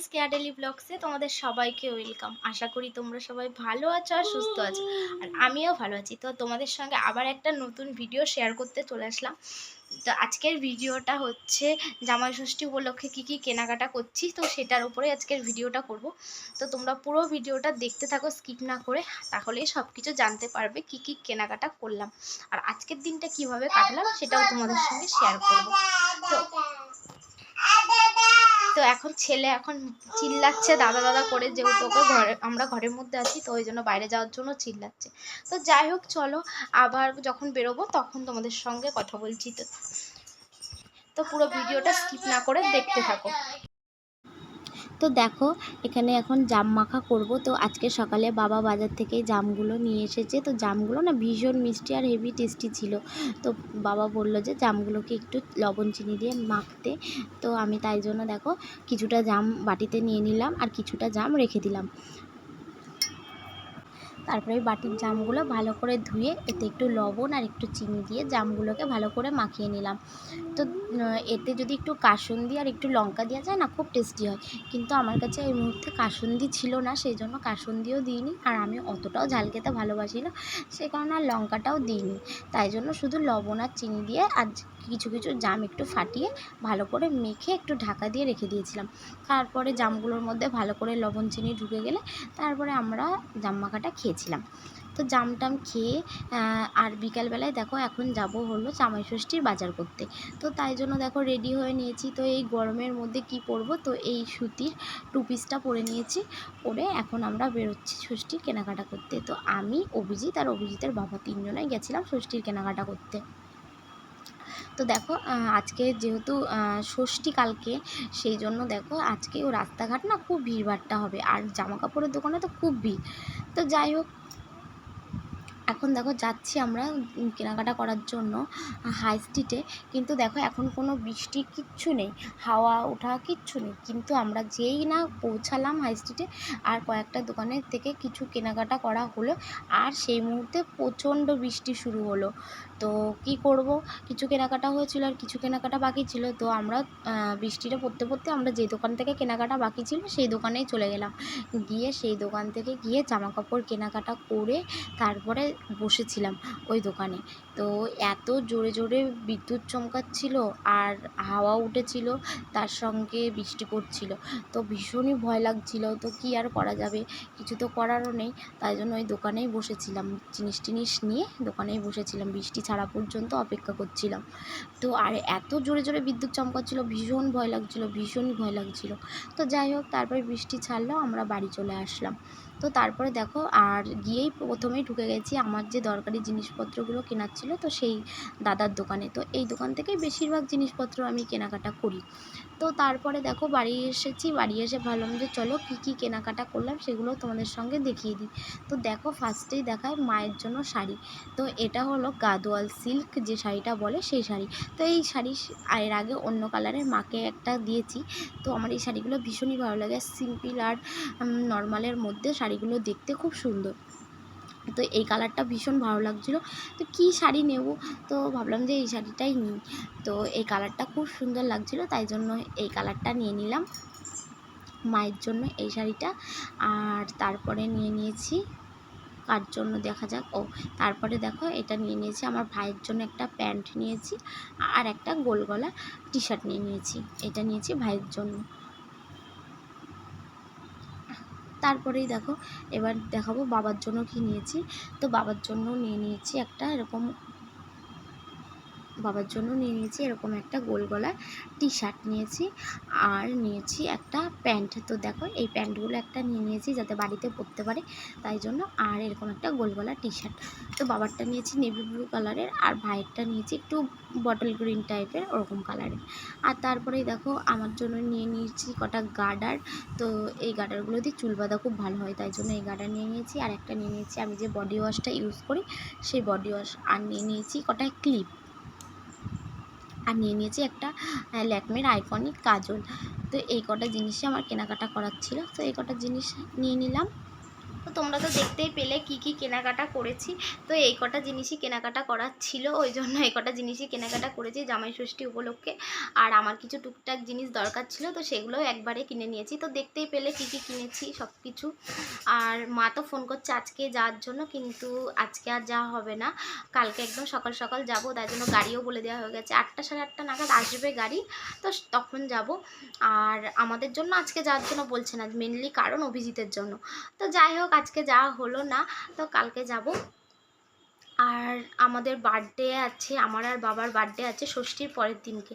Friends care daily ব্লগসে তোমাদের সবাইকে welcome আশা করি তোমরা সবাই ভালো আছো আর সুস্থ আছো। আর আমিও ভালো আছি। তো তোমাদের সঙ্গে আবার একটা নতুন ভিডিও শেয়ার করতে চলে আসলাম। তো আজকের ভিডিওটা হচ্ছে জামাই ষষ্ঠী উপলক্ষে কী কী কেনাকাটা করছি তো সেটার উপরে আজকের ভিডিওটা করব। তো তোমরা পুরো ভিডিওটা দেখতে থাকো স্কিপ না করে তাহলেই সব কিছু জানতে পারবে কি কি কেনাকাটা করলাম। আর আজকের দিনটা কীভাবে কাটলাম সেটাও তোমাদের সঙ্গে শেয়ার করব। তো তো এখন ছেলে এখন চিল্লাচ্ছে দাদা দাদা করে যেহেতু ওকে ঘরে, আমরা ঘরের মধ্যে আছি, তো ওই জন্য বাইরে যাওয়ার জন্য চিল্লাচ্ছে। তো যাই হোক, চলো আবার যখন বেরোবো তখন তোমাদের সঙ্গে কথা বলছি তো। তো পুরো ভিডিওটা স্কিপ না করে দেখতে থাকো। তো দেখো, এখানে এখন জাম মাখা করব। তো আজকে সকালে বাবা বাজার থেকে জামগুলো নিয়ে এসেছে। তো জামগুলো না ভীষণ মিষ্টি আর হেভি টেস্টি ছিল। তো বাবা বলল যে জামগুলোকে একটু লবণ চিনি দিয়ে মাখতে। তো আমি তাই জন্য দেখো, কিছুটা জাম বাটিতে নিয়ে নিলাম আর কিছুটা জাম রেখে দিলাম। তারপরে বাটির জামগুলো ভালো করে ধুয়ে এতে একটু লবণ আর একটু চিনি দিয়ে জামগুলোকে ভালো করে মাখিয়ে নিলাম। তো এতে যদি একটু কাসুন্দি আর একটু লঙ্কা দেওয়া যায় না, খুব টেস্টি হয়। কিন্তু আমার কাছে এই মুহূর্তে কাসুন্দি ছিল না, সেই জন্য কাসুন্দিও দিইনি আর আমি অতটাও ঝাল খেতে ভালোবাসি না, সে কারণে আর লঙ্কাটাও দিইনি। তাই জন্য শুধু লবণ আর চিনি দিয়ে আর কিছু কিছু জাম একটু ফাটিয়ে ভালো করে মেখে একটু ঢাকা দিয়ে রেখে দিয়েছিলাম। তারপরে জামগুলোর মধ্যে ভালো করে লবণ, চিনি ঢুকে গেলে তারপরে আমরা জাম মাখাটা খেয়েছিলাম। তো জাম টাম খেয়ে আর বিকালবেলায় দেখো এখন যাব হলো জামাই ষষ্ঠীর বাজার করতে। তো তাই জন্য দেখো রেডি হয়ে নিয়েছি। তো এই গরমের মধ্যে কি পরবো? তো এই সুতির টু পিসটা পরে নিয়েছি। পরে এখন আমরা বেরোচ্ছি ষষ্ঠীর কেনাকাটা করতে। তো আমি, অভিজিৎ আর অভিজিতের বাবা তিনজনাই গেছিলাম ষষ্ঠীর কেনাকাটা করতে। তো দেখো আজকে যেহেতু ষষ্ঠী কালকে, সেই জন্য দেখো আজকে ও রাস্তাঘাট না খুব ভিড়ভাট্টা হবে। আর জামা কাপড়ের দোকানে তো খুব ভিড়। তো যাই হোক এখন দেখো যাচ্ছি আমরা কেনাকাটা করার জন্য হাই স্ট্রিটে কিন্তু দেখো এখন কোনো বৃষ্টি কিচ্ছু নেই, হাওয়া ওঠা কিচ্ছু নেই। কিন্তু আমরা যেই না পৌঁছালাম হাই স্ট্রিটে আর কয়েকটা দোকানের থেকে কিছু কেনাকাটা করা হলো, আর সেই মুহূর্তে প্রচণ্ড বৃষ্টি শুরু হলো। তো কি করব? কিছু কেনাকাটা হয়েছিল আর কিছু কেনাকাটা বাকি ছিল। তো আমরা বৃষ্টিটা পড়তে পড়তে আমরা যে দোকান থেকে কেনাকাটা বাকি ছিল, সেই দোকানেই চলে গেলাম। গিয়ে সেই দোকান থেকে গিয়ে জামা কাপড় কেনাকাটা করে, তারপরে বসেছিলাম ওই দোকানে। তো এত জোরে জোরে বিদ্যুৎ চমকাচ্ছিল আর হাওয়া উঠেছিল, তার সঙ্গে বৃষ্টি পড়ছিল। তো ভীষণই ভয় লাগছিল, তো কী আর করা যাবে? কিছু তো করারও নেই, তাই জন্য ওই দোকানেই বসেছিলাম। জিনিস টিনিস নিয়ে দোকানেই বসেছিলাম, বৃষ্টি ছাড়া পর্যন্ত অপেক্ষা করছিলাম। তো আর এত জোরে জোরে বিদ্যুৎ চমকাচ্ছিল, ভীষণ ভয় লাগছিল ভীষণই ভয় লাগছিল। তো যাই হোক, তারপরে বৃষ্টি ছাড়লো, আমরা বাড়ি চলে আসলাম। তো তারপরে দেখো, আর গিয়েই প্রথমেই ঢুকে গেছি আমার যে দরকারি জিনিসপত্রগুলো কেনার ছিল তো সেই দাদার দোকানে। তো এই দোকান থেকেই বেশিরভাগ জিনিসপত্র আমি কেনাকাটা করি। তো তারপরে দেখো বাড়ি এসেছি, বাড়ি এসে ভাবলাম যে চলো কী কী কেনাকাটা করলাম সেগুলো তোমাদের সঙ্গে দেখিয়ে দিই। তো দেখো ফার্স্টেই দেখায় মায়ের জন্য শাড়ি। তো এটা হলো গাদোয়াল সিল্ক যে শাড়িটা বলে সেই শাড়ি। তো এই শাড়ি এর আগে অন্য কালারের মাকে একটা দিয়েছি। তো আমার এই শাড়িগুলো ভীষণই ভালো লাগে। সিম্পল আর নর্মালের মধ্যে শাড়িগুলো দেখতে খুব সুন্দর। তো এই কালারটা ভীষণ ভালো লাগছিল। তো কী শাড়ি নেব? তো ভাবলাম যে এই শাড়িটাই নিই। তো এই কালারটা খুব সুন্দর লাগছিল, তাই জন্য এই কালারটা নিয়ে নিলাম। মায়ের জন্য এই শাড়িটা। আর তারপরে নিয়ে নিয়েছি, কার জন্য দেখা যাক। ও, তারপরে দেখো, এটা নিয়ে নিয়েছি, আমার ভাইয়ের জন্য একটা প্যান্ট নিয়েছি, আর একটা গোল গলা টি শার্ট নিয়ে নিয়েছি। এটা নিয়েছি ভাইয়ের জন্য। তারপরেই দেখো, এবার দেখাবো বাবার জন্য কী নিয়েছি। তো বাবার জন্য নিয়ে নিয়েছি একটা এরকম বাবার জন্য নিয়ে নিয়েছি। এরকম একটা গোল গলার টি শার্ট নিয়েছি আর নিয়েছি একটা প্যান্ট। তো দেখো, এই প্যান্টগুলো একটা নিয়ে নিয়েছি যাতে বাড়িতে পরতে পারে। তাই জন্য আর এরকম একটা গোল গলার টি শার্ট তো বাবারটা নিয়েছি নেভি ব্লু কালারের আর ভাইয়েরটা নিয়েছি একটু বটল গ্রিন টাইপের ওরকম কালারের আর তারপরেই দেখো, আমার জন্য নিয়ে নিয়েছি কটা গার্ডার তো এই গার্ডারগুলো দিয়ে চুল বাঁধা খুব ভালো হয়, তাই জন্য এই গার্ডার নিয়ে নিয়েছি। আর একটা নিয়ে নিয়েছি, আমি যে বডি ওয়াশটা ইউজ করি, সেই বডি ওয়াশ আর নিয়ে নিয়েছি কটা ক্লিপ আর নিয়ে নিয়েছি একটা ল্যাকমের আইকনিক কাজল। তো এই কটা জিনিসই আমার কেনাকাটা করার ছিল। তো এই কটা জিনিস নিয়ে নিলাম। তো তোমরা তো দেখতেই পেলে কি কি কেনাকাটা করেছি। তো এই কটা জিনিসই কেনাকাটা করার ছিল, ওই জন্য এই কটা জিনিসই কেনাকাটা করেছি জামাই ষষ্ঠী উপলক্ষে। আর আমার কিছু টুকটাক জিনিস দরকার ছিল, তো সেগুলো একবারে কিনে নিয়েছি। তো দেখতেই পেলে কি কি কিনেছি সব কিছু আর মা তো ফোন করছে আজকে যাওয়ার জন্য, কিন্তু আজকে আর যাওয়া হবে না। কালকে একদম সকাল সকাল যাব, তাই জন্য গাড়িও বলে দেওয়া হয়ে গেছে। আটটা সাড়ে আটটা নাগাদ আসবে গাড়ি, তো তখন যাব। আর আমাদের জন্য আজকে যাওয়ার জন্য বলছে না মেনলি কারণ অভিজিতের জন্য। তো যাই হোক আজকে যাওয়া হলো না, তো কালকে যাব। আর আমাদের বার্থডে আছে, আমার আর বাবার বার্থডে আছে ষষ্ঠীর পরের দিনকে।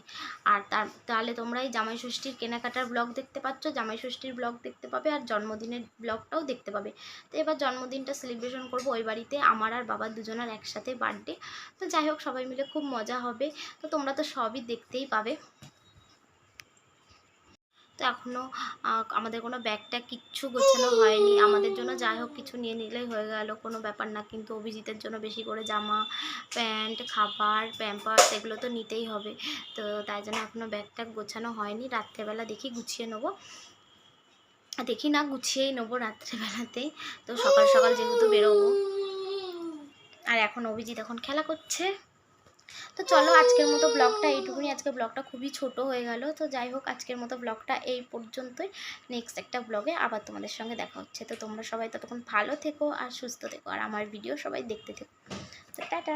আর তার তাহলে তোমরা এই জামাই ষষ্ঠীর কেনাকাটার ব্লগ দেখতে পাচ্ছ, জামাই ষষ্ঠীর ব্লগ দেখতে পাবে আর জন্মদিনের ব্লগটাও দেখতে পাবে। তো এবার জন্মদিনটা সেলিব্রেশন করব ওই বাড়িতে, আমার আর বাবার দুজনের একসাথে বার্থডে তো যাই হোক, সবাই মিলে খুব মজা হবে। তো তোমরা তো সবই দেখতেই পাবে। তো এখনও আমাদের কোনো ব্যাগটা কিচ্ছু গোছানো হয়নি। আমাদের জন্য যাই হোক কিছু নিয়ে নিলেই হয়ে গেল, কোনো ব্যাপার না। কিন্তু অভিজিতের জন্য বেশি করে জামা, প্যান্ট, খাবার, প্যাম্পার্স এগুলো তো নিতেই হবে। তো তাই জন্য এখনও ব্যাগটা গোছানো হয়নি। রাত্রেবেলা দেখি গুছিয়ে নেব। দেখি না, গুছিয়েই নেব রাত্রেবেলাতেই তো সকাল সকাল যেহেতু বেরোবো। আর এখন অভিজিৎ এখন খেলা করছে। তো চলো আজকের মতো ব্লগটা এইটুকুনি। আজকে ব্লগটা খুবই ছোট হয়ে গেল। তো যাই হোক, আজকের মতো ব্লগটা এই পর্যন্তই। নেক্সট একটা ব্লগে আবার তোমাদের সঙ্গে দেখা হচ্ছে। তো তোমরা সবাই ততক্ষণ ভালো থেকো আর সুস্থ থেকো। আর আমার ভিডিও সবাই দেখতে থেকো। তো টাটা!